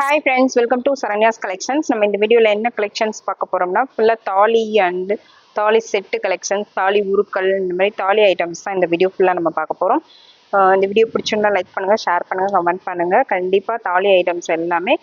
Hi friends welcome to Saranya's collections நம்ம இந்த வீடியோவில் என்ன கலெக்ஷன்ஸ் பார்க்க போகிறோம்னா ஃபுல்லாக தாலி அண்டு தாலி செட்டு கலெக்ஷன்ஸ் தாலி உருக்கள் இந்த மாதிரி தாலி ஐட்டம்ஸ் தான் இந்த வீடியோ ஃபுல்லாக நம்ம பார்க்க போகிறோம் இந்த வீடியோ பிடிச்சிருந்தா லைக் பண்ணுங்கள் ஷேர் பண்ணுங்கள் கமெண்ட் பண்ணுங்கள் கண்டிப்பாக தாலி ஐட்டம்ஸ் எல்லாமே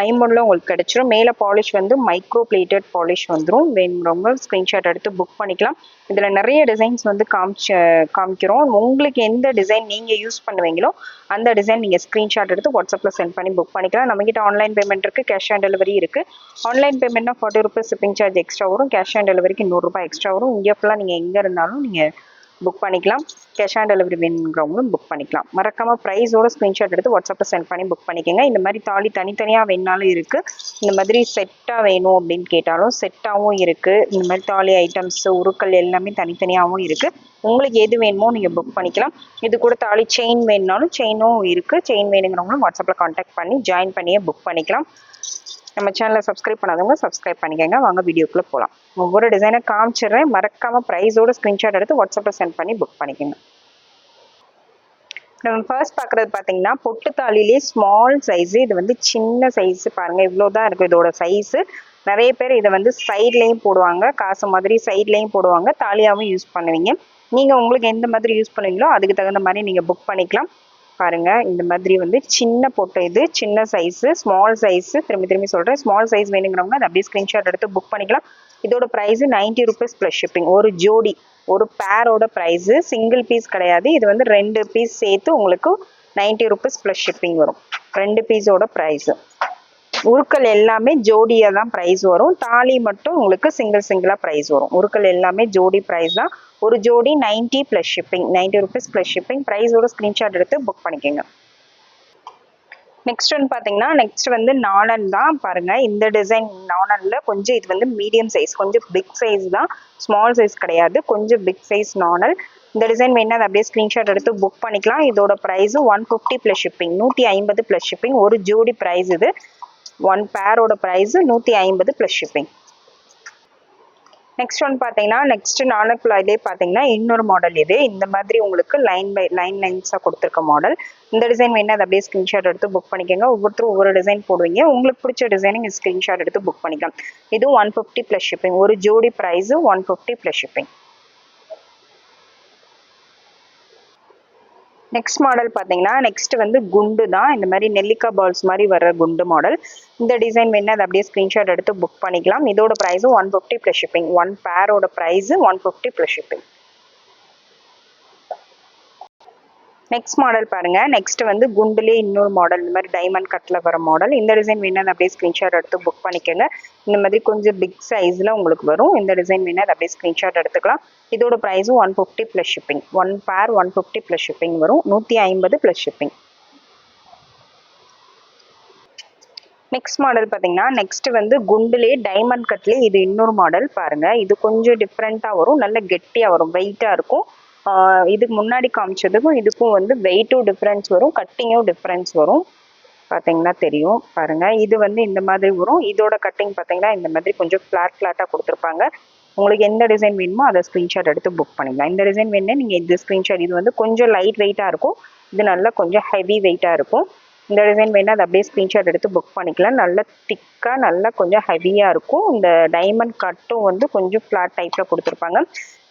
ஆஹ் உங்களுக்கு கிடைச்சிரும். மேலே பாலிஷ் வந்து மைக்ரோ பிளேட்டட் பாலிஷ் வந்துடும் வேணுறவங்க ஸ்க்ரீன்ஷாட் எடுத்து புக் பண்ணிக்கலாம். இதில் நிறைய டிசைன்ஸ் வந்து காமிச்ச காமிக்கிறோம். உங்களுக்கு எந்த டிசைன் நீங்கள் யூஸ் பண்ணுவீங்களோ அந்த டிசைன் நீங்கள் ஸ்க்ரீன்ஷாட் எடுத்து வாட்ஸ்அப்பில் சென்ட் பண்ணி புக் பண்ணிக்கலாம். நம்மகிட்ட ஆன்லைன் பேமெண்ட் இருக்குது கேஷ் ஆன் டெலிவரி இருக்குது online பேமெண்ட்னா forty rupees shipping charge extra வரும். கேஷ் ஆன் டெலிவரிக்கு நூறுரூபா எக்ஸ்ட்ரா வரும். இங்கே ஃபுல்லாக நீங்கள் எங்கே இருந்தாலும் நீங்கள் புக் பண்ணிக்கலாம். கேஷ் ஆன் டெலிவரி வேணுங்கிறவங்களும் புக் பண்ணிக்கலாம். மறக்காமல் ப்ரைஸோட ஸ்க்ரீன்ஷாட் எடுத்து வாட்ஸ்அப்பில் சென்ட் பண்ணி புக் பண்ணிக்கோங்க. இந்த மாதிரி தாலி தனித்தனியாக வேணாலும் இருக்குது இந்த மாதிரி செட்டாக வேணும் அப்படின்னு கேட்டாலும் செட்டாகவும் இருக்குது இந்த மாதிரி தாலி ஐட்டம்ஸ் உருக்கள் எல்லாமே தனித்தனியாகவும் இருக்குது உங்களுக்கு எது வேணுமோ நீங்கள் புக் பண்ணிக்கலாம். இது கூட தாலி செயின் வேணுனாலும் செயினும் இருக்குது செயின் வேணுங்கிறவங்களும் வாட்ஸ்அப்பில் காண்டாக்ட் பண்ணி ஜாயின் பண்ணியே புக் பண்ணிக்கலாம். நம்ம சேனலை சப்ஸ்கிரைப் பண்ணாதவங்க சப்ஸ்கிரைப் பண்ணிக்கோங்க. வாங்க வீடியோக்குள்ளே போகலாம் ஒவ்வொரு டிசைனை காமிச்சிடுறேன். மறக்காமல் ப்ரைஸோட ஸ்க்ரீன்ஷாட் எடுத்து வாட்ஸ்அப்பில் சென்ட் பண்ணி புக் பண்ணிக்கோங்க. நம்ம ஃபர்ஸ்ட் பார்க்குறது பார்த்தீங்கன்னா பொட்டு தாலிலே ஸ்மால் சைஸு இது வந்து சின்ன சைஸு பாருங்கள் இவ்வளோ தான் இருக்குது இதோட சைஸு நிறைய பேர் இதை வந்து சைட்லேயும் போடுவாங்க. காசு மாதிரி சைட்லேயும் போடுவாங்க. தாலியாகவும் யூஸ் பண்ணுவீங்க. நீங்கள் உங்களுக்கு எந்த மாதிரி யூஸ் பண்ணுவீங்களோ அதுக்கு தகுந்த மாதிரி நீங்கள் புக் பண்ணிக்கலாம். பாருங்க இந்த மாதிரி வந்து சின்ன பொட்டு இது சின்ன சைஸு ஸ்மால் சைஸு திரும்பி திரும்பி சொல்கிறேன் ஸ்மால் சைஸ் வேணுங்கிறவங்க அதை அப்படியே ஸ்க்ரீன்ஷாட் எடுத்து புக் பண்ணிக்கலாம். இதோட price ninety rupees plus shipping ஒரு ஜோடி ஒரு பேரோட ப்ரைஸு சிங்கிள் பீஸ் கிடையாது. இது வந்து ரெண்டு பீஸ் சேர்த்து உங்களுக்கு நைன்ட்டி ருபீஸ் ப்ளஸ் ஷிப்பிங் வரும். ரெண்டு பீஸோட ப்ரைஸு உருக்கள் எல்லாமே ஜோடியாக தான் ப்ரைஸ் வரும். தாலி மட்டும் உங்களுக்கு சிங்கிள் சிங்கிளாக ப்ரைஸ் வரும். உருக்கள் எல்லாமே ஜோடி ப்ரைஸ் தான். ஒரு ஜோடி ninety plus shipping ninety rupees plus shipping ப்ரைஸோட screenshot எடுத்து புக் பண்ணிக்கோங்க. நெக்ஸ்ட் வந்து பார்த்தீங்கன்னா நெக்ஸ்ட் வந்து நாணல் தான் பாருங்க. இந்த டிசைன் நாணலில் கொஞ்சம் இது வந்து மீடியம் சைஸ் கொஞ்சம் பிக் சைஸ் தான். ஸ்மால் சைஸ் கிடையாது. கொஞ்சம் பிக் சைஸ் நாணல். இந்த டிசைன் வேணால் அதை அப்படியே ஸ்க்ரீன்ஷாட் எடுத்து புக் பண்ணிக்கலாம். இதோட ப்ரைஸும் ஒன் ஃபிஃப்டி ப்ளஸ் ஷிப்பிங் நூற்றி ஐம்பது ப்ளஸ் ஷிப்பிங் ஒரு ஜோடி ப்ரைஸ் இது. ஒன் பேரோட ப்ரைஸு நூற்றி ஐம்பது ப்ளஸ் ஷிப்பிங் நெக்ஸ்ட் ஒன் பார்த்தீங்கன்னா நெக்ஸ்ட் நானக்குள்ளாயிலே பார்த்தீங்கன்னா இன்னொரு மாடல் இது. இந்த மாதிரி உங்களுக்கு லைன் பை லைன் லைன்ஸாக கொடுத்துருக்க மாடல் இந்த டிசைன் வேணா அதை அப்படியே ஸ்க்ரீன்ஷாட் எடுத்து புக் பண்ணிக்கோங்க. ஒவ்வொருத்தரும் ஒவ்வொரு டிசைன் போடுவீங்க. உங்களுக்கு பிடிச்ச டிசைன் நீங்கள் ஸ்க்ரீன்ஷாட் எடுத்து புக் பண்ணிக்கலாம். இது ஒன் ஃபிஃப்டி ப்ளஸ் ஷிப்பிங் ஒரு ஜோடி price one fifty plus shipping next model பார்த்தீங்கன்னா நெக்ஸ்ட் வந்து குண்டு தான். இந்த மாதிரி நெல்லிக்காய் பால்ஸ் மாதிரி வர்ற குண்டு மாடல் இந்த டிசைன் வேணும் அதை அப்படியே ஸ்க்ரீன்ஷாட் எடுத்து புக் பண்ணிக்கலாம். இதோட ப்ரைஸும் one fifty plus shipping one பேரோட price one fifty plus shipping next model பாருங்க. நெக்ஸ்ட் வந்து குண்டுலேயே இன்னொரு மாடல் இந்த மாதிரி டைமண்ட் கட்டில் வர மாடல் இந்த டிசைன் வேணும் அப்படியே ஸ்க்ரீன்ஷாட் எடுத்து புக் பண்ணிக்கோங்க. இந்த மாதிரி கொஞ்சம் பிக் சைஸில் உங்களுக்கு வரும். இந்த டிசைன் வேணும் அதை அப்படியே ஸ்க்ரீன்ஷாட் எடுத்துக்கலாம். இதோட ப்ரைஸும் one fifty plus shipping one pair one fifty plus shipping வரும். நூற்றி ஐம்பது ப்ளஸ் ஷிப்பிங் நெக்ஸ்ட் மாடல் பார்த்தீங்கன்னா நெக்ஸ்ட் வந்து குண்டுலே டைமண்ட் கட்லேயே இது இன்னொரு மாடல் பாருங்க. இது கொஞ்சம் டிஃப்ரெண்ட்டாக வரும். நல்ல கெட்டியாக வரும். வெயிட்டாக இருக்கும். இதுக்கு முன்னாடி காமிச்சதுக்கும் இதுக்கும் வந்து வெயிட்டும் டிஃப்ரென்ஸ் வரும் கட்டிங்கும் டிஃப்ரென்ஸ் வரும். பார்த்தீங்கன்னா தெரியும். பாருங்க. இது வந்து இந்த மாதிரி வரும். இதோட கட்டிங் பார்த்தீங்கன்னா இந்த மாதிரி கொஞ்சம் ஃப்ளாட் ஃப்ளாட்டாக கொடுத்துருப்பாங்க. உங்களுக்கு எந்த டிசைன் வேணுமோ அதை ஸ்க்ரீன்ஷாட் எடுத்து புக் பண்ணிக்கலாம். இந்த டிசைன் வேணும்னா நீங்கள் இந்த ஸ்க்ரீன்ஷாட் இது வந்து கொஞ்சம் லைட் வெயிட்டாக இருக்கும். இது நல்லா கொஞ்சம் ஹெவி வெயிட்டாக இருக்கும். இந்த டிசைன் வேணால் அதை அப்படியே ஸ்க்ரீன்ஷாட் எடுத்து புக் பண்ணிக்கலாம். நல்ல திக்காக நல்லா கொஞ்சம் ஹெவியாக இருக்கும். இந்த டைமண்ட் கட்டும் வந்து கொஞ்சம் ஃப்ளாட் டைப்பில் கொடுத்துருப்பாங்க.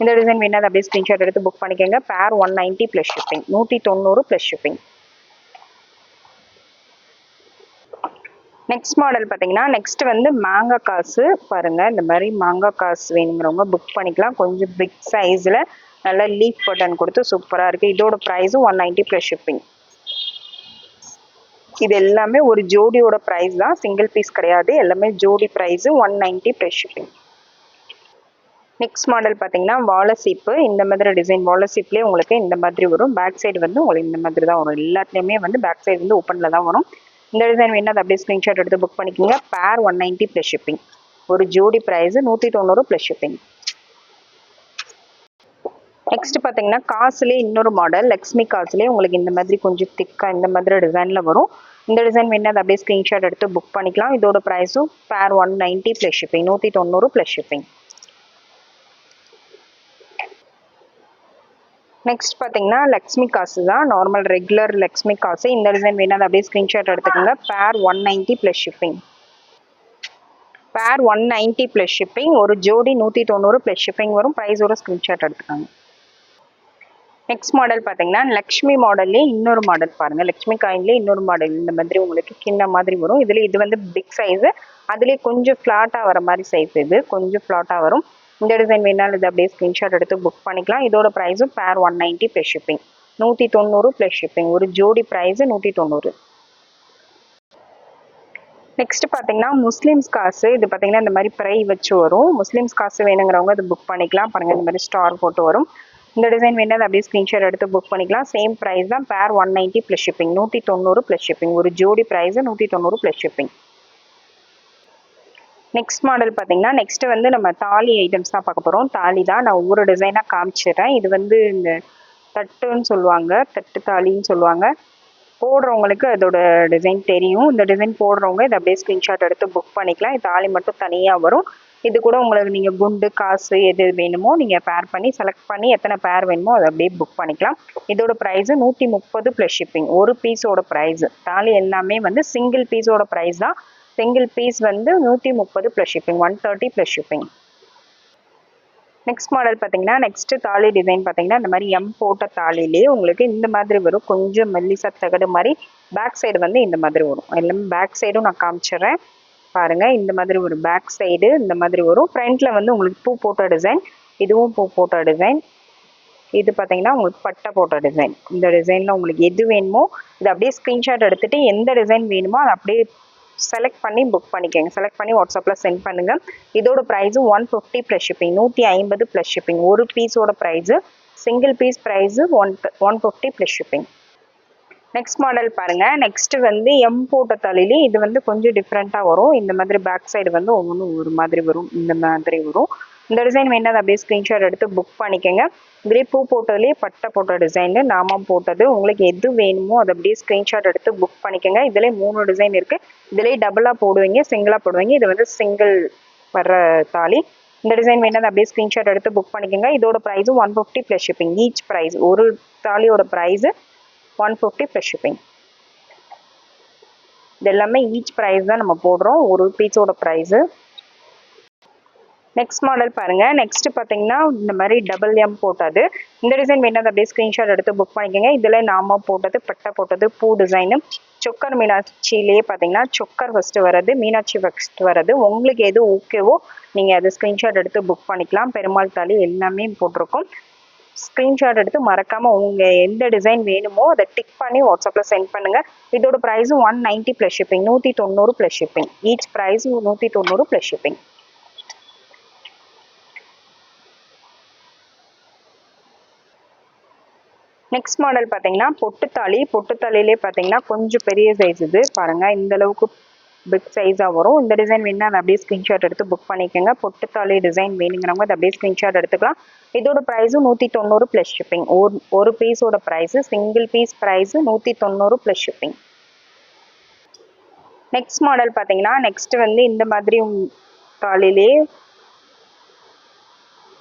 இந்த டிசைன் வேணால் அதை அப்படியே ஸ்க்ரீன்ஷாட் எடுத்து புக் பண்ணிக்கோங்க. பேர் ஒன் நைன்ட்டி ப்ளஸ் ஷிப்பிங் நூற்றி தொண்ணூறு ப்ளஸ் ஷிப்பிங் நெக்ஸ்ட் மாடல் பார்த்தீங்கன்னா நெக்ஸ்ட் வந்து மாங்காய் காசு. பாருங்கள் இந்த மாதிரி மாங்காய் காசு வேணுங்கிறவங்க புக் பண்ணிக்கலாம். கொஞ்சம் பிக் சைஸில் நல்லா லீஃப் பட்டன் கொடுத்து சூப்பராக இருக்குது இதோட ப்ரைஸும் ஒன் நைன்ட்டி ப்ளஸ் ஷிப்பிங் இது எல்லாமே ஒரு ஜோடியோட ப்ரைஸ் தான். சிங்கிள் பீஸ் கிடையாது. எல்லாமே ஜோடி price one ninety plus shipping next model பார்த்தீங்கன்னா வாழைசீப்பு இந்த மாதிரி டிசைன் வாழைசீப்லேயே உங்களுக்கு இந்த மாதிரி வரும். பேக் சைடு வந்து உங்களுக்கு இந்த மாதிரி தான் வரும். எல்லாத்துலேயுமே வந்து பேக் சைடு வந்து ஓப்பனில் தான் வரும். இந்த டிசைன் வேணா அதை அப்படியே ஸ்க்ரீன்ஷாட் எடுத்து புக் பண்ணிக்கோங்க. பேர் ஒன் நைன்ட்டி ப்ளஸ் ஷிப்பிங் ஒரு ஜோடி ப்ரைஸு நூற்றி தொண்ணூறு ப்ளஸ் ஷிப்பிங் நெக்ஸ்ட் பார்த்தீங்கன்னா காசுலேயே இன்னொரு மாடல் லக்ஷ்மி காசுலேயே உங்களுக்கு இந்த மாதிரி கொஞ்சம் திக்காக இந்த மாதிரி டிசைனில் வரும். இந்த டிசைன் வேணும் அதை அப்படியே ஸ்க்ரீன்ஷாட் எடுத்து புக் பண்ணிக்கலாம். இதோட ப்ரைஸும் பேர் ஒன் நைன்ட்டி ப்ளஸ் ஷிப்பிங் நூற்றி தொண்ணூறு ப்ளஸ் ஷிப்பிங் நெக்ஸ்ட் பார்த்தீங்கன்னா லக்ஷ்மி காசு தான். நார்மல் ரெகுலர் லக்ஷ்மி காசு. இந்த டிசைன் வேணும் அதை அப்படியே ஸ்க்ரீன்ஷாட் எடுத்துக்கோங்க. Pair one ninety plus shipping pair one ninety plus shipping ஒரு ஜோடி நூற்றி தொண்ணூறு ப்ளஸ் ஷிப்பிங் வரும். ப்ரைஸோட ஸ்க்ரீன்ஷாட் எடுத்துக்கோங்க. நெக்ஸ்ட் மாடல் பார்த்தீங்கன்னா லக்ஷ்மி மாடல்லே இன்னொரு மாடல் பாருங்கள் லக்ஷ்மி காயின்லேயே இன்னொரு மாடல் இந்த மாதிரி உங்களுக்கு கிண்ண மாதிரி வரும். இதில் இது வந்து பிக் சைஸு அதுலேயே கொஞ்சம் ஃப்ளாட்டாக வர மாதிரி சைஸ் இது. கொஞ்சம் ஃப்ளாட்டாக வரும். இந்த டிசைன் வேணாலும் இது அப்படியே ஸ்க்ரீன்ஷாட் எடுத்து புக் பண்ணிக்கலாம். இதோட ப்ரைஸும் பேர் ஒன் நைன்ட்டி ப்ளஸ் ஷிப்பிங் நூற்றி தொண்ணூறு ப்ளஸ் ஷிப்பிங் ஒரு ஜோடி ப்ரைஸு நூற்றி தொண்ணூறு. நெக்ஸ்ட் பார்த்தீங்கன்னா முஸ்லீம்ஸ் காசு. இது பார்த்தீங்கன்னா இந்த மாதிரி ப்ரை வச்சு வரும். முஸ்லீம்ஸ் காசு வேணுங்கிறவங்க இது புக் பண்ணிக்கலாம். பாருங்கள் இந்த மாதிரி ஸ்டார் போட்டு வரும். இந்த டிசைன் வேணால் அப்படியே ஸ்க்ரீன்ஷாட் எடுத்து புக் பண்ணிக்கலாம். சேம் ப்ரைஸ் தான் பேர் ஒன் நைன்ட்டி ப்ளஸ் ஷிப்பிங் நூற்றி தொண்ணூறு ப்ளஸ் ஷிப்பிங் ஒரு ஜோடி ப்ரைஸு நூற்றி தொண்ணூறு ப்ளஸ் ஷிப்பிங் நெக்ஸ்ட் மாடல் பார்த்தீங்கன்னா நெக்ஸ்ட் வந்து நம்ம தாலி ஐட்டம்ஸ் தான் பார்க்க போகிறோம் தாலி தான் நான் ஒவ்வொரு டிசைனாக காமிச்சிடுறேன். இது வந்து இந்த தட்டுன்னு சொல்லுவாங்க. தட்டு தாலின்னு சொல்லுவாங்க. போடுறவங்களுக்கு அதோட டிசைன் தெரியும். இந்த டிசைன் போடுறவங்க இதை அப்படியே ஸ்க்ரீன்ஷாட் எடுத்து புக் பண்ணிக்கலாம். இது தாலி மட்டும் தனியாக வரும். இது கூட உங்களுக்கு நீங்கள் குண்டு காசு எது வேணுமோ நீங்கள் பேர் பண்ணி செலக்ட் பண்ணி எத்தனை பேர் வேணுமோ அதை அப்படியே புக் பண்ணிக்கலாம். இதோட ப்ரைஸு நூற்றி முப்பது ப்ளஸ் ஷிப்பிங் ஒரு பீஸோட ப்ரைஸு தாலி எல்லாமே வந்து சிங்கிள் பீஸோட ப்ரைஸ் தான். சிங்கிள் பீஸ் வந்து நூற்றி முப்பது plus shipping one thirty plus shipping next model பார்த்தீங்கன்னா நெக்ஸ்ட்டு தாலி டிசைன் பார்த்தீங்கன்னா இந்த மாதிரி எம் போட்ட தாலிலேயே உங்களுக்கு இந்த மாதிரி வரும். கொஞ்சம் மெல்லிசா தகடு மாதிரி. பேக் சைடு வந்து இந்த மாதிரி வரும். எல்லாமே பேக் சைடும் நான் காமிச்சிடுறேன். பாருங்க. இந்த மாதிரி ஒரு பேக் சைடு இந்த மாதிரி வரும். ஃப்ரண்ட்ல வந்து உங்களுக்கு பூ போட்ட டிசைன் இதுவும் பூ போட்ட டிசைன் இது பார்த்தீங்கன்னா உங்களுக்கு பட்டை போட்ட டிசைன் இந்த டிசைனில் உங்களுக்கு எது வேணுமோ இது அப்படியே ஸ்க்ரீன்ஷாட் எடுத்துகிட்டு எந்த டிசைன் வேணுமோ அதை அப்படியே செலக்ட் பண்ணி புக் பண்ணிக்கோங்க. செலக்ட் பண்ணி வாட்ஸ்அப்பில் சென்ட் பண்ணுங்கள் இதோட ப்ரைஸும் ஒன் ஃபிஃப்டி ப்ளஸ் ஷிப்பிங் நூற்றி ஐம்பது ப்ளஸ் ஷிப்பிங் ஒரு பீஸோட price single piece price one one fifty plus shipping next model பாருங்கள் நெக்ஸ்ட்டு வந்து எம் போட்ட தலையிலே இது வந்து கொஞ்சம் டிஃப்ரெண்ட்டாக வரும். இந்த மாதிரி பேக் சைடு வந்து ஒவ்வொன்றும் ஒரு மாதிரி வரும். இந்த மாதிரி வரும். இந்த டிசைன் வேணால் அப்படியே ஸ்க்ரீன்ஷாட் எடுத்து புக் பண்ணிக்கோங்க. இதுலேயே பூ போட்டதுலேயே பட்டை போட்ட டிசைனு நாமம் போட்டது. உங்களுக்கு எது வேணுமோ அதை அப்படியே ஸ்க்ரீன்ஷாட் எடுத்து புக் பண்ணிக்கோங்க. இதுலேயே மூணு டிசைன் இருக்குது இதுலேயே டபுளாக போடுவீங்க சிங்கிளாக போடுவீங்க. இது வந்து சிங்கிள் வர்ற தாலி. இந்த டிசைன் வேணால் அப்படியே ஸ்க்ரீன்ஷாட் எடுத்து புக் பண்ணிக்கோங்க. இதோட ப்ரைஸும் one fifty plus shipping each price ஒரு தாலியோட price one fifty plus shipping இது எல்லாமே ஈச் ப்ரைஸ் தான் நம்ம போடுறோம். ஒரு பீஸோட ப்ரைஸு நெக்ஸ்ட் மாடல் பாருங்க. நெக்ஸ்ட் பார்த்தீங்கன்னா இந்த மாதிரி டபுள் எம் போட்டது. இந்த டிசைன் வேணாது அப்படியே ஸ்க்ரீன்ஷாட் எடுத்து புக் பண்ணிக்கோங்க. இதில் நாம போட்டது பட்டை போட்டது பூ டிசைனு சொக்கர் மீனாட்சியிலேயே பார்த்தீங்கன்னா சொக்கர் ஃபஸ்ட்டு வர்றது மீனாட்சி ஃபஸ்ட் வர்றது. உங்களுக்கு எது ஓகேவோ நீங்கள் அதை ஸ்க்ரீன்ஷாட் எடுத்து புக் பண்ணிக்கலாம். பெருமாள் தாலி எல்லாமே போட்டிருக்கோம். ஸ்க்ரீன்ஷாட் எடுத்து மறக்காம உங்க எந்த டிசைன் வேணுமோ அதை டிக் பண்ணி வாட்ஸ்அப்ல சென்ட் பண்ணுங்க. இதோட price one ninety plus shipping நூற்றி தொண்ணூறு ப்ளஸ் ஷிப்பிங் ஈச் ப்ரைஸ் நூற்றி தொண்ணூறு ப்ளஸ் ஷிப்பிங் நெக்ஸ்ட் மாடல் பார்த்தீங்கன்னா பொட்டுத்தாளி பொட்டுத்தாளிலே பார்த்தீங்கன்னா கொஞ்சம் பெரிய சைஸ் இது. பாருங்க இந்த அளவுக்கு பிக் சைஸாக வரும். இந்த டிசைன் வேணுன்னா அதை அப்படியே ஸ்க்ரீன்ஷாட் எடுத்து புக் பண்ணிக்கோங்க. பொட்டுத்தாலி டிசைன் வேணுங்கிறவங்க அதை அப்படியே ஸ்க்ரீன்ஷாட் எடுத்துக்கலாம். இதோட ப்ரைஸும் நூற்றி தொண்ணூறு ப்ளஸ் ஷிப்பிங் ஒரு ஒரு பீஸோட ப்ரைஸு சிங்கிள் பீஸ் ப்ரைஸு நூற்றி தொண்ணூறு ப்ளஸ் ஷிப்பிங் நெக்ஸ்ட் மாடல் பார்த்தீங்கன்னா நெக்ஸ்ட் வந்து இந்த மாதிரி தாலிலே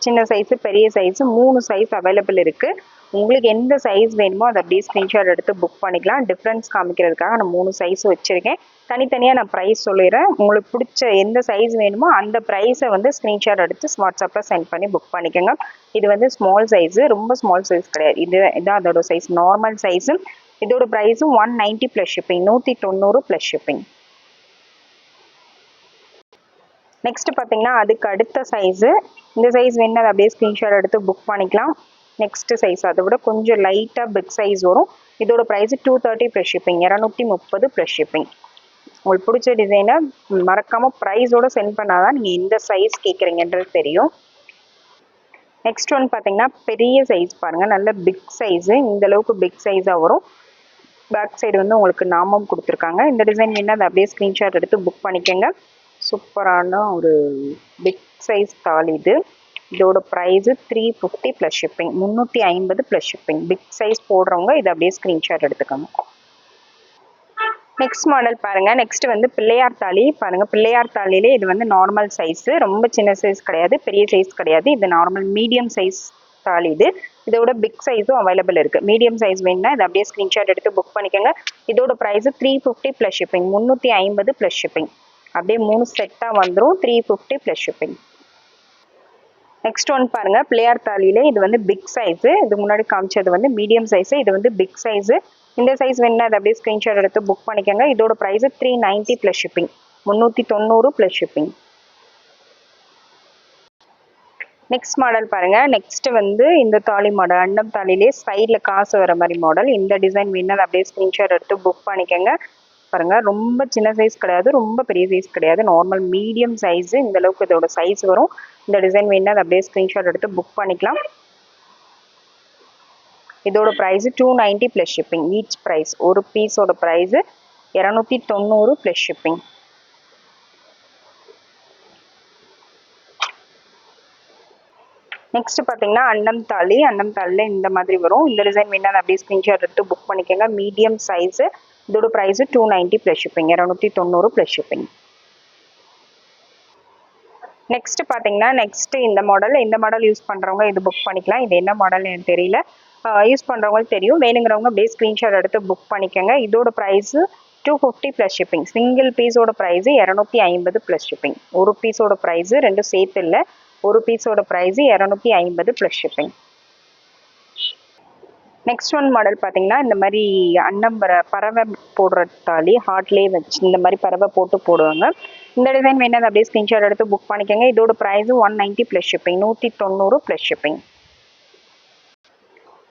சின்ன சைஸு பெரிய சைஸு மூணு சைஸ் அவைலபிள் இருக்குது உங்களுக்கு எந்த சைஸ் வேணுமோ அதை அப்படியே ஸ்க்ரீன்ஷாட் எடுத்து புக் பண்ணிக்கலாம். டிஃப்ரென்ஸ் காமிக்கிறதுக்காக நான் மூணு சைஸ் வச்சுருக்கேன். தனித்தனியாக நான் ப்ரைஸ் சொல்லிடுறேன். உங்களுக்கு பிடிச்ச எந்த சைஸ் வேணுமோ அந்த ப்ரைஸை வந்து ஸ்க்ரீன்ஷாட் எடுத்து வாட்ஸ்அப்பில் சென்ட் பண்ணி புக் பண்ணிக்கோங்க. இது வந்து ஸ்மால் சைஸு ரொம்ப ஸ்மால் சைஸ் கிடையாது. இது இதான் அதோட சைஸ் நார்மல் சைஸு இதோட ப்ரைஸும் ஒன் நைன்ட்டி ப்ளஸ் ஷிப்பிங் நூற்றி தொண்ணூறு ப்ளஸ் ஷிப்பிங் நெக்ஸ்ட் பார்த்தீங்கன்னா அதுக்கு அடுத்த சைஸு இந்த சைஸ் வேணும் அதை அப்படியே ஸ்க்ரீன்ஷாட் எடுத்து புக் பண்ணிக்கலாம். நெக்ஸ்ட் சைஸ் அதை விட கொஞ்சம் லைட்டாக பிக் சைஸ் வரும். இதோட price two thirty plus shipping இரநூத்தி முப்பது ப்ளஸ் ஷிப்பிங் உங்களுக்கு பிடிச்ச டிசைனை மறக்காமல் ப்ரைஸோட சென்ட் பண்ணால் தான் நீங்கள் எந்த சைஸ் கேட்குறீங்கன்றது தெரியும். நெக்ஸ்ட் ஒன் பார்த்தீங்கன்னா பெரிய சைஸ் பாருங்கள் நல்ல பிக் சைஸு இந்த அளவுக்கு பிக் சைஸாக வரும். பேக் சைடு வந்து உங்களுக்கு நாமம் கொடுத்துருக்காங்க. இந்த டிசைன் வேணால் அதை அப்படியே ஸ்க்ரீன்ஷாட் எடுத்து புக் பண்ணிக்கோங்க. சூப்பரான ஒரு பிக் சைஸ் தால் இது. இதோட price three fifty plus shipping முந்நூற்றி ஐம்பது ப்ளஸ் ஷிப்பிங் பிக் சைஸ் போடுறவங்க இதை அப்படியே ஸ்க்ரீன்ஷாட் எடுத்துக்கோங்க. நெக்ஸ்ட் மாடல் பாருங்கள் நெக்ஸ்ட் வந்து பிள்ளையார் தாலி பாருங்கள் பிள்ளையார் தாலியிலே இது வந்து நார்மல் சைஸு ரொம்ப சின்ன சைஸ் கிடையாது. பெரிய சைஸ் கிடையாது. இது நார்மல் மீடியம் சைஸ் தாலி இது. இதோட பிக் சைஸும் அவைலபிள் இருக்குது மீடியம் சைஸ் வேணும்னா இதை அப்படியே ஸ்க்ரீன்ஷாட் எடுத்து புக் பண்ணிக்கோங்க. இதோட price three fifty plus shipping முந்நூற்றி ஐம்பது ப்ளஸ் ஷிப்பிங் அப்படியே மூணு செட்டாக வந்துடும் three fifty plus shipping next one பாருங்க பிள்ளையார் தாலியில இது வந்து பிக் சைஸு இது முன்னாடி காமிச்சது வந்து மீடியம் சைஸு இது வந்து பிக் சைஸு இந்த சைஸ் வேணும்னா அதை அப்படியே ஸ்க்ரீன்ஷாட் எடுத்து புக் பண்ணிக்கோங்க. இதோட price three ninety plus shipping முந்நூற்றி தொண்ணூறு ப்ளஸ் ஷிப்பிங் நெக்ஸ்ட் மாடல் பாருங்க. நெக்ஸ்ட் வந்து இந்த தாலி மாடல் அண்டம் தாலிலே சைடில் காசு வர மாதிரி மாடல் இந்த டிசைன் வேணும் அதை அப்படியே ஸ்க்ரீன்ஷாட் எடுத்து புக் பண்ணிக்கோங்க. பாருங்க ரொம்ப சின்ன சைஸ் கிடையாது ரொம்ப பெரிய சைஸ் கிடையாது. நார்மல் மீடியம் சைஸ் இந்த அளவுக்கு இதோட சைஸ் வரும். இந்த டிசைன் வேணும் அதை அப்படியே ஸ்க்ரீன்ஷாட் எடுத்து புக் பண்ணிக்கலாம். இதோட price two ninety plus shipping each price ஒரு பீஸோட ப்ரைஸு இரநூத்தி தொண்ணூறு ப்ளஸ் ஷிப்பிங் நெக்ஸ்ட் பார்த்தீங்கன்னா அன்னம் தாலி. அன்னம் தாலியில் இந்த மாதிரி வரும். இந்த டிசைன் வேணால் அப்படியே ஸ்க்ரீன்ஷாட் எடுத்து புக் பண்ணிக்கோங்க. மீடியம் சைஸு இதோட price two ninety plus shipping இரநூத்தி தொண்ணூறு ப்ளஸ் ஷிப்பிங் நெக்ஸ்ட் பார்த்தீங்கன்னா நெக்ஸ்ட் இந்த மாடல் இந்த மாடல் யூஸ் பண்ணுறவங்க இது புக் பண்ணிக்கலாம். இது என்ன மாடல் எனக்கு தெரியல. யூஸ் பண்ணுறவங்களுக்கு தெரியும். வேணுங்கிறவங்க அப்படியே ஸ்க்ரீன்ஷாட் எடுத்து புக் பண்ணிக்கோங்க. இதோட price two fifty plus shipping single பீஸோட ப்ரைஸு இரநூத்தி ஐம்பது ப்ளஸ் ஷிப்பிங் ஒரு பீஸோட ப்ரைஸு ரெண்டும் சேர்த்து இல்லை. ஒரு பீஸோட ப்ரைஸு இரநூத்தி ஐம்பது plus shipping next one model பார்த்தீங்கன்னா இந்த மாதிரி அன்னம்பரை பறவை போடுற தாலி ஹார்ட்லேயே வச்சு இந்த மாதிரி பறவை போட்டு போடுவாங்க. இந்த டிசைன் வேணால் அப்படியே ஸ்க்ரீன்ஷாட் எடுத்து புக் பண்ணிக்கோங்க. இதோட price one ninety plus shipping நூற்றி தொண்ணூறு plus shipping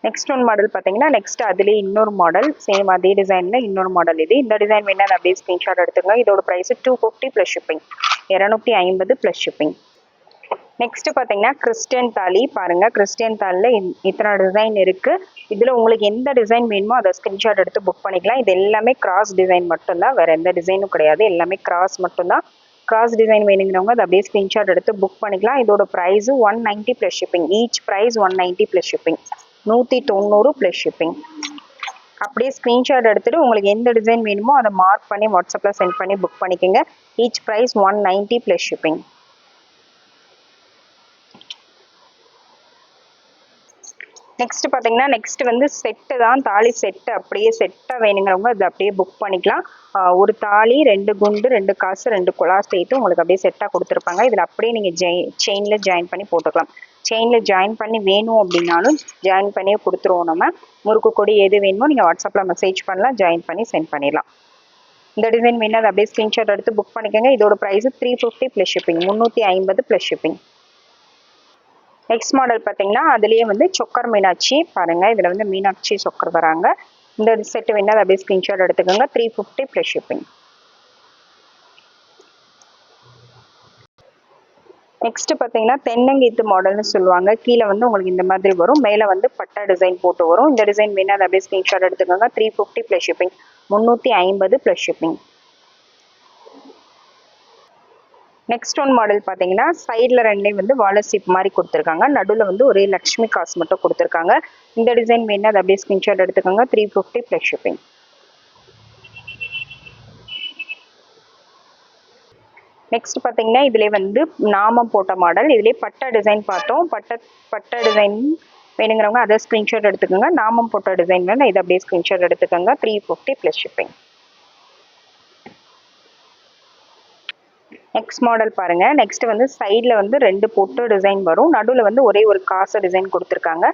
next one model பார்த்தீங்கன்னா நெக்ஸ்ட் அதுலேயே இன்னொரு மாடல் சேம் அதே டிசைனில் இன்னொரு மாடல் இது. இந்த டிசைன் வேணால் அப்படியே ஸ்க்ரீன்ஷாட் எடுத்துக்கோங்க. இதோட price two fifty plus shipping இரநூத்தி ஐம்பது ப்ளஸ் ஷிப்பிங் நெக்ஸ்ட் பார்த்தீங்கன்னா கிறிஸ்டியன் தாலி பாருங்க. கிறிஸ்டியன் தாலியில் இத்தனை டிசைன் இருக்கு. இதில் உங்களுக்கு எந்த டிசைன் வேணுமோ அதை ஸ்கிரீன்ஷாட் எடுத்து புக் பண்ணிக்கலாம். இது எல்லாமே கிராஸ் டிசைன் மட்டும்தான். வேற எந்த டிசைனும் கிடையாது. எல்லாமே கிராஸ் மட்டும்தான். கிராஸ் டிசைன் வேணுங்கிறவங்க அதை அப்படியே ஸ்கிரீன்ஷாட் எடுத்து புக் பண்ணிக்கலாம். இதோட price one ninety plus shipping each price one ninety plus shipping நூற்றி தொண்ணூறு ப்ளஸ் ஷிப்பிங் அப்படியே ஸ்க்ரீன்ஷாட் எடுத்துகிட்டு உங்களுக்கு எந்த டிசைன் வேணுமோ அதை மார்க் பண்ணி வாட்ஸ்அப்பில் சென்ட் பண்ணி புக் பண்ணிக்கோங்க. Each price one ninety plus shipping next பார்த்தீங்கன்னா நெக்ஸ்ட் வந்து செட்டு தான் தாலி செட்டு அப்படியே செட்டாக வேணுங்கிறவங்க அதை அப்படியே புக் பண்ணிக்கலாம். ஒரு தாலி ரெண்டு குண்டு ரெண்டு காசு ரெண்டு குழா சேர்த்து உங்களுக்கு அப்படியே செட்டாக கொடுத்துருப்பாங்க. இதில் அப்படியே நீங்கள் ஜெய் செயினில் ஜாயின் பண்ணி போட்டுக்கலாம். செயினில் ஜாயின் பண்ணி வேணும் அப்படின்னாலும் ஜாயின் பண்ணியே கொடுத்துருவோம் நம்ம. முறுக்கு கொடி எது வேணுமோ நீங்கள் வாட்ஸ்அப்பில் மெசேஜ் பண்ணலாம் ஜாயின் பண்ணி சென்ட் பண்ணிடலாம். இந்த டிசைன் வேணும் அதை அப்படியே ஸ்க்ரீன்ஷாட் எடுத்து புக் பண்ணிக்கோங்க. இதோட price three fifty plus shipping முந்நூற்றி ஐம்பது ப்ளஸ் ஷிப்பிங் நெக்ஸ்ட் மாடல் பார்த்தீங்கன்னா அதுலேயே வந்து சொக்கர் மீனாட்சி பாருங்கள் இதில் வந்து மீனாட்சி சொக்கர் வராங்க. இந்த செட்டு வேணால் அப்படியே ஸ்க்ரீன்ஷாட் எடுத்துக்கோங்க. Three fifty plus shipping next பார்த்தீங்கன்னா தென்னங்கீத்து மாடல்னு சொல்லுவாங்க. கீழே வந்து உங்களுக்கு இந்த மாதிரி வரும். மேலே வந்து பட்டா டிசைன் போட்டு வரும். இந்த டிசைன் வேணால் அதை அப்படியே ஸ்க்ரீன்ஷாட் எடுத்துக்கோங்க. த்ரீ ஃபிஃப்டி ப்ளஸ் ஷிப்பிங் முந்நூற்றி ஐம்பது plus shipping next one model பார்த்தீங்கன்னா சைடில் ரெண்டையும் வந்து வாலர்ஷிப் மாதிரி கொடுத்துருக்காங்க. நடுவில் வந்து ஒரே லக்ஷ்மி காசு மட்டும் கொடுத்துருக்காங்க. இந்த டிசைன் வேணும் அதை அப்படியே ஸ்கிரீன்ஷாட் எடுத்துக்கோங்க. Three fifty plus shipping next பார்த்தீங்கன்னா இதிலே வந்து நாமம் போட்ட மாடல் இதிலே பட்ட டிசைன் பார்த்தோம். பட்ட பட்ட டிசைன் வேணுங்கிறவங்க அதை ஸ்க்ரீன்ஷாட் எடுத்துக்கோங்க. நாமம் போட்ட டிசைன் வேணும் இதை அப்படியே ஸ்க்ரீன்ஷாட் எடுத்துக்கோங்க. Three fifty plus shipping next model பாருங்கள் நெக்ஸ்ட் வந்து சைடில் வந்து ரெண்டு பொட்டு டிசைன் வரும். நடுவில் வந்து ஒரே ஒரு காசு டிசைன் கொடுத்துருக்காங்க.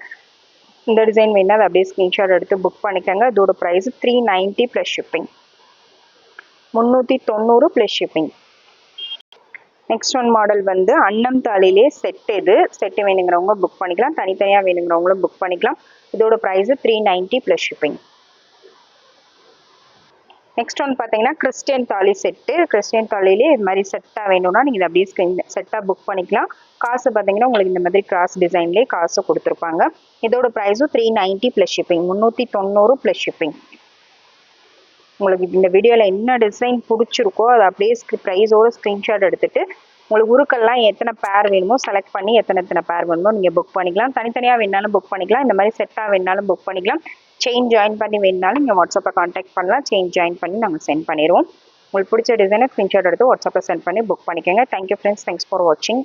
இந்த டிசைன் வேணால் அதை அப்படியே ஸ்க்ரீன்ஷாட் எடுத்து புக் பண்ணிக்கோங்க. இதோட price three ninety plus shipping முந்நூற்றி தொண்ணூறு plus shipping next one model வந்து அன்னம் தாலிலே செட் இது செட்டு வேணுங்கிறவங்க புக் பண்ணிக்கலாம். தனித்தனியாக வேணுங்கிறவங்களும் புக் பண்ணிக்கலாம். இதோட price three ninety plus shipping next one பார்த்தீங்கன்னா கிறிஸ்டியன் தாலி செட்டு கிறிஸ்டியன் தாலிலே இது மாதிரி செட்டாக வேணும்னா நீங்கள் இதை அப்படியே ஸ்கிரீன் செட்டாக புக் பண்ணிக்கலாம். காசு பார்த்தீங்கன்னா உங்களுக்கு இந்த மாதிரி கிராஸ் டிசைன்லேயே காசு கொடுத்துருப்பாங்க. இதோட ப்ரைஸும் த்ரீ நைன்ட்டி ப்ளஸ் ஷிப்பிங் முந்நூற்றி தொண்ணூறு ப்ளஸ் ஷிப்பிங் உங்களுக்கு இந்த வீடியோவில் என்ன டிசைன் பிடிச்சிருக்கோ அதை அப்படியே ப்ரைஸோட ஸ்க்ரீன்ஷாட் எடுத்துகிட்டு உங்களுக்கு உருக்கள்லாம் எத்தனை பேர் வேணுமோ செலக்ட் பண்ணி எத்தனை எத்தனை பேர் வேணுமோ நீங்கள் புக் பண்ணிக்கலாம். தனித்தனியாக வேணாலும் புக் பண்ணிக்கலாம். இந்த மாதிரி செட்டாக வேணாலும் புக் பண்ணிக்கலாம். செயின் ஜாயின் பண்ணி வேணுனாலும் நீங்கள் வாட்ஸ்அப்பில் காண்டாக்ட் பண்ணலாம். செயின் ஜாயின் பண்ணி நாங்கள் சென்ட் பண்ணிடுவோம். உங்களுக்கு பிடிச்ச டிசைனை ஸ்க்ரீன்ஷாட் எடுத்து வாட்ஸ்அப்பில் சென்ட் பண்ணி புக் பண்ணிக்கோங்க. தேங்க்யூ ஃப்ரெண்ட்ஸ் தேங்க்ஸ் ஃபார் வாட்சிங்